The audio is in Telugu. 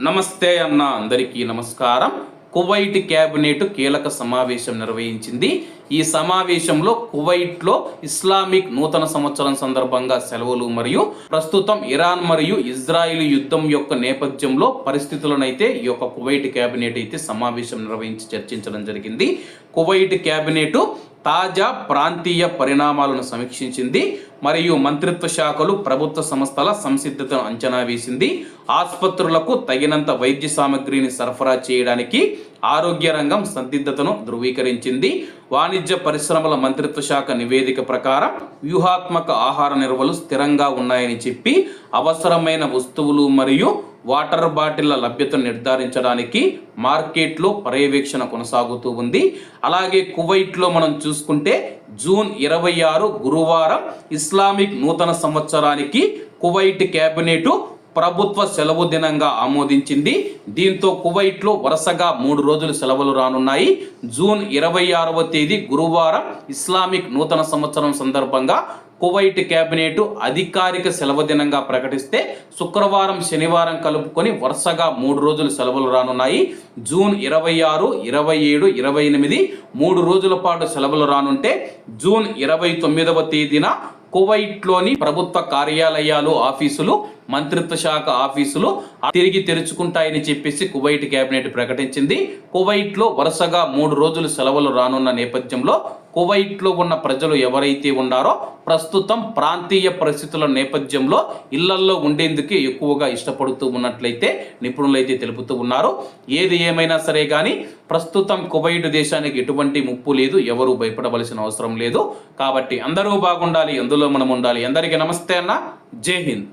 నమస్తే అన్న అందరికీ నమస్కారం. కువైట్ క్యాబినెట్ కీలక సమావేశం నిర్వహించింది ఈ సమావేశంలో కువైట్లో ఇస్లామిక్ నూతన సంవత్సరం సందర్భంగా సెలవులు మరియు ప్రస్తుతం ఇరాన్ మరియు ఇజ్రాయిల్ యుద్ధం యొక్క నేపథ్యంలో పరిస్థితులనైతే ఈ యొక్క కువైట్ క్యాబినెట్ అయితే సమావేశం నిర్వహించి చర్చించడం జరిగింది. కువైట్ క్యాబినెట్ తాజా ప్రాంతీయ పరిణామాలను సమీక్షించింది మరియు మంత్రిత్వ శాఖలు ప్రభుత్వ సంస్థల సంసిద్ధతను అంచనా వేసింది. ఆసుపత్రులకు తగినంత వైద్య సామగ్రిని సరఫరా చేయడానికి ఆరోగ్య రంగం సందిగ్ధతను ధృవీకరించింది. వాణిజ్య పరిశ్రమల మంత్రిత్వ శాఖ నివేదిక ప్రకారం వ్యూహాత్మక ఆహార నిల్వలు స్థిరంగా ఉన్నాయని చెప్పి అవసరమైన వస్తువులు మరియు వాటర్ బాటిళ్ళ లభ్యతను నిర్ధారించడానికి మార్కెట్లో పర్యవేక్షణ కొనసాగుతూ ఉంది. అలాగే కువైట్లో మనం చూసుకుంటే జూన్ ఇరవై ఆరు గురువారం ఇస్లామిక్ నూతన సంవత్సరానికి కువైట్ క్యాబినెటు ప్రభుత్వ సెలవు దినంగా ఆమోదించింది. దీంతో కువైట్లో వరుసగా మూడు రోజులు సెలవులు రానున్నాయి. జూన్ ఇరవై ఆరవ తేదీ గురువారం ఇస్లామిక్ నూతన సంవత్సరం సందర్భంగా కువైట్ కేబినెట్ అధికారిక సెలవు దినంగా ప్రకటిస్తే శుక్రవారం శనివారం కలుపుకొని వరుసగా మూడు రోజులు సెలవులు రానున్నాయి. జూన్ ఇరవై ఆరు ఇరవై ఏడు ఇరవై ఎనిమిది మూడు రోజుల పాటు సెలవులు రానుంటే జూన్ ఇరవై తొమ్మిదవ తేదీన కువైట్లోని ప్రభుత్వ కార్యాలయాలు ఆఫీసులు మంత్రిత్వ శాఖ ఆఫీసులు తిరిగి తెరుచుకుంటాయని చెప్పేసి కువైట్ కేబినెట్ ప్రకటించింది. కువైట్లో వరుసగా మూడు రోజులు సెలవులు రానున్న నేపథ్యంలో కువైట్లో ఉన్న ప్రజలు ఎవరైతే ఉన్నారో ప్రస్తుతం ప్రాంతీయ పరిస్థితుల నేపథ్యంలో ఇళ్ళల్లో ఉండేందుకే ఎక్కువగా ఇష్టపడుతూ ఉన్నట్లయితే నిపుణులు అయితే తెలుపుతూ ఉన్నారు. ఏది ఏమైనా సరే కానీ ప్రస్తుతం కువైట్ దేశానికి ఎటువంటి ముప్పు లేదు ఎవరు భయపడవలసిన అవసరం లేదు. కాబట్టి అందరూ బాగుండాలి అందులో మనం ఉండాలి. అందరికీ నమస్తే అన్న. జై హింద్.